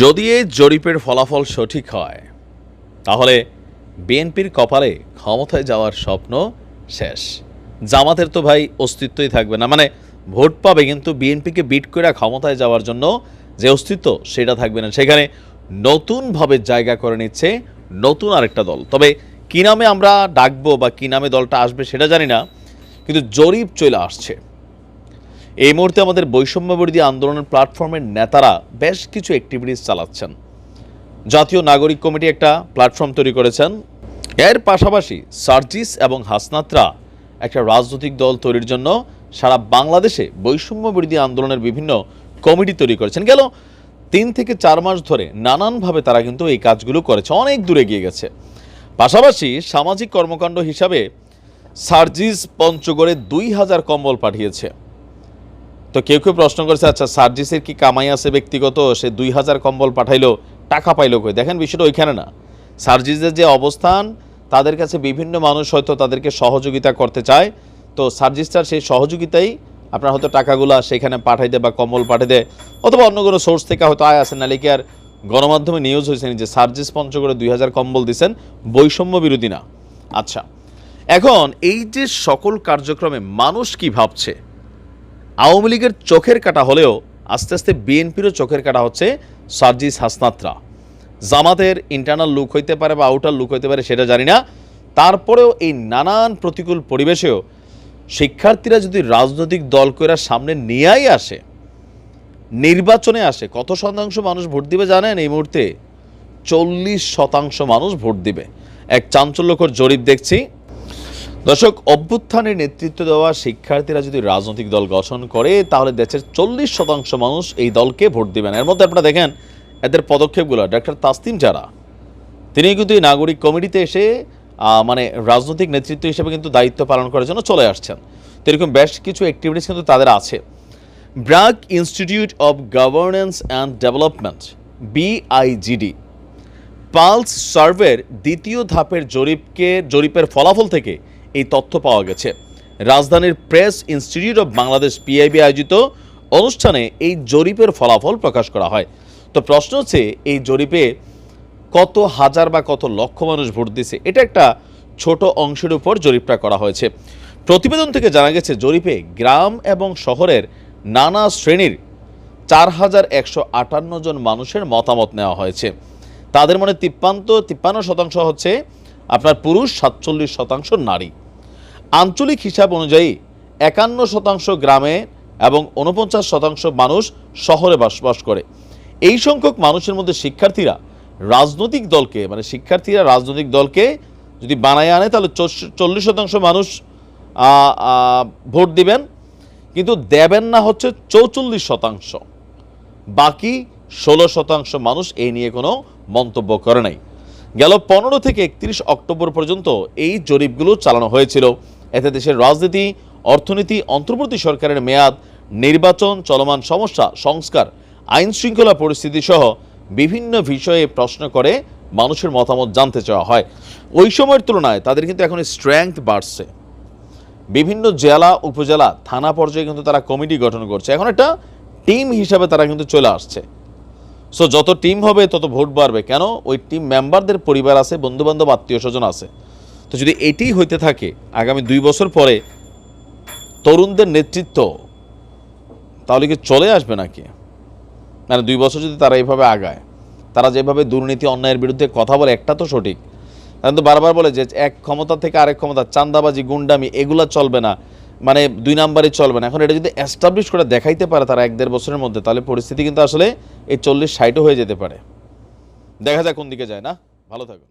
যদি এই জরিপের ফলাফল সঠিক হয়, তাহলে বিএনপির কপালে ক্ষমতায় যাওয়ার স্বপ্ন শেষ। জামাতের তো ভাই অস্তিত্বই থাকবে না। মানে ভোট পাবে, কিন্তু বিএনপিকে বিট করে ক্ষমতায় যাওয়ার জন্য যে অস্তিত্ব, সেটা থাকবে না। সেখানে নতুনভাবে জায়গা করে নিচ্ছে নতুন আরেকটা দল। তবে কী নামে আমরা ডাকবো বা কী নামে দলটা আসবে, সেটা জানি না, কিন্তু জরিপ চলে আসছে। এই মুহূর্তে আমাদের বৈষম্য বিরোধী আন্দোলনের প্ল্যাটফর্মের নেতারা বেশ কিছু অ্যাক্টিভিটিস চালাচ্ছেন। জাতীয় নাগরিক কমিটি একটা প্ল্যাটফর্ম তৈরি করেছেন। এর পাশাপাশি সার্জিস এবং হাসনাত্রা একটা রাজনৈতিক দল তৈরির জন্য সারা বাংলাদেশে বৈষম্য বিরোধী আন্দোলনের বিভিন্ন কমিটি তৈরি করেছেন। গেল তিন থেকে চার মাস ধরে নানানভাবে তারা কিন্তু এই কাজগুলো করেছে। অনেক দূরে গিয়ে গেছে। পাশাপাশি সামাজিক কর্মকাণ্ড হিসাবে সার্জিস পঞ্চগড়ে দুই হাজার কম্বল পাঠিয়েছে। তো কেউ কেউ প্রশ্ন করেছে আচ্ছা সার্জিসের কি কামাই আছে ব্যক্তিগত? সে দুই হাজার কম্বল পাঠাইলো, টাকা পাইলো কই? দেখেন বিষয়টা ওইখানে না। সার্জিসের যে অবস্থান, তাদের কাছে বিভিন্ন মানুষ হয়তো তাদেরকে সহযোগিতা করতে চায়। তো সার্জিসটার সেই সহযোগিতাই আপনার হয়তো টাকাগুলা সেখানে পাঠাই দেয় বা কম্বল পাঠাই দেয় অথবা অন্য কোনো সোর্স থেকে হয়তো আয় আসে নালে কি আর গণমাধ্যমে নিউজ হয়েছে যে সার্জিস পঞ্চগড়ে দুই হাজার কম্বল দিচ্ছেন বৈষম্য বিরোধী না। আচ্ছা এখন এই যে সকল কার্যক্রমে মানুষ কি ভাবছে? আওয়ামী লীগের চোখের কাটা হলেও আস্তে আস্তে বিএনপিরও চোখের কাটা হচ্ছে সার্জিস হাসনাত্রা। জামাতের ইন্টারনাল লুক হইতে পারে বা আউটার লুক হইতে পারে সেটা জানি না। তারপরেও এই নানান প্রতিকূল পরিবেশেও শিক্ষার্থীরা যদি রাজনৈতিক দল কইরা সামনে নিয়েই আসে, নির্বাচনে আসে, কত শতাংশ মানুষ ভোট দিবে জানেন এই মুহূর্তে? চল্লিশ শতাংশ মানুষ ভোট দিবে। এক চাঞ্চল্যকর জরিপ দেখছি। দর্শক অভ্যুত্থানের নেতৃত্ব দেওয়া শিক্ষার্থীরা যদি রাজনৈতিক দল গঠন করে, তাহলে দেশের চল্লিশ শতাংশ মানুষ এই দলকে ভোট দিবেন। এর মধ্যে আপনারা দেখেন, এদের পদক্ষেপগুলো ডক্টর তাসতিম যারা তিনি কিন্তু এই নাগরিক কমিটিতে এসে মানে রাজনৈতিক নেতৃত্ব হিসেবে কিন্তু দায়িত্ব পালন করার জন্য চলে আসছেন। তো এরকম বেশ কিছু অ্যাক্টিভিটিস কিন্তু তাদের আছে। BRAC institute of governance and development BIGD pulse সার্ভের দ্বিতীয় ধাপের জরিপকে, জরিপের ফলাফল থেকে এই তথ্য পাওয়া গেছে। রাজধানীর press institute of Bangladesh PIB আয়োজিত অনুষ্ঠানে এই জরিপের ফলাফল প্রকাশ করা হয়। তো প্রশ্ন হচ্ছে, এই জরিপে কত হাজার বা কত লক্ষ মানুষ ভোট দিছে এটা একটা ছোট অংশের উপর জরিপটা করা হয়েছে। প্রতিবেদন থেকে জানা গেছে, জরিপে গ্রাম এবং শহরের নানা শ্রেণির চার হাজার একশো আটান্ন জন মানুষের মতামত নেওয়া হয়েছে। তাদের মনে তিপ্পান্ত তিপ্পান্ন শতাংশ হচ্ছে আপনার পুরুষ সাতচল্লিশ শতাংশ নারী। আঞ্চলিক হিসাব অনুযায়ী একান্ন শতাংশ গ্রামে এবং উনপঞ্চাশ শতাংশ মানুষ শহরে বসবাস করে। এই সংখ্যক মানুষের মধ্যে শিক্ষার্থীরা রাজনৈতিক দলকে মানে শিক্ষার্থীরা রাজনৈতিক দলকে যদি বানায় আনে, তাহলে চল্লিশ শতাংশ মানুষ ভোট দিবেন। কিন্তু দেবেন না হচ্ছে চৌচল্লিশ শতাংশ। বাকি ষোলো শতাংশ মানুষ এই নিয়ে কোনো মন্তব্য করে নাই। গেল পনেরো থেকে একত্রিশ অক্টোবর পর্যন্ত এই জরিপগুলো চালানো হয়েছিল। এতে দেশের রাজনীতি, অর্থনীতি, অন্তর্বর্তী সরকারের মেয়াদ, নির্বাচন, চলমান সমস্যা, সংস্কার আইন শৃঙ্খলা পরিস্থিতি সহ বিভিন্ন বিষয়ে প্রশ্ন করে মানুষের মতামত জানতে চাওয়া হয়। ওই সময়ের তুলনায় তাদের কিন্তু এখন স্ট্রেংথ বাড়ছে। বিভিন্ন জেলা, উপজেলা, থানা পর্যায়ে কিন্তু তারা কমিটি গঠন করছে। এখন একটা টিম হিসাবে তারা কিন্তু চলে আসছে। সো যত টিম হবে, তত ভোট বাড়বে। কেন? ওই টিম মেম্বারদের পরিবার আছে, বন্ধুবান্ধব আত্মীয় স্বজন আছে। তো যদি এটি হইতে থাকে, আগামী দুই বছর পরে তরুণদের নেতৃত্ব, তাহলে কি চলে আসবে নাকি? মানে দুই বছর যদি তারা এইভাবে আগায়, তারা যেভাবে দুর্নীতি, অন্যায়ের বিরুদ্ধে কথা বলে, একটা তো সঠিক। তারা তো বারবার বলে যে, এক ক্ষমতা থেকে আরেক ক্ষমতা, চান্দাবাজি, গুন্ডামি, এগুলা চলবে না। মানে দুই নাম্বারে চলবে না। এখন এটা যদি এস্টাবলিশ করে দেখাইতে পারে তারা এক দেড় বছরের মধ্যে, তাহলে পরিস্থিতি কিন্তু আসলে এই চল্লিশ ষাটও হয়ে যেতে পারে। দেখা যাক কোন দিকে যায় না। ভালো থাকুন।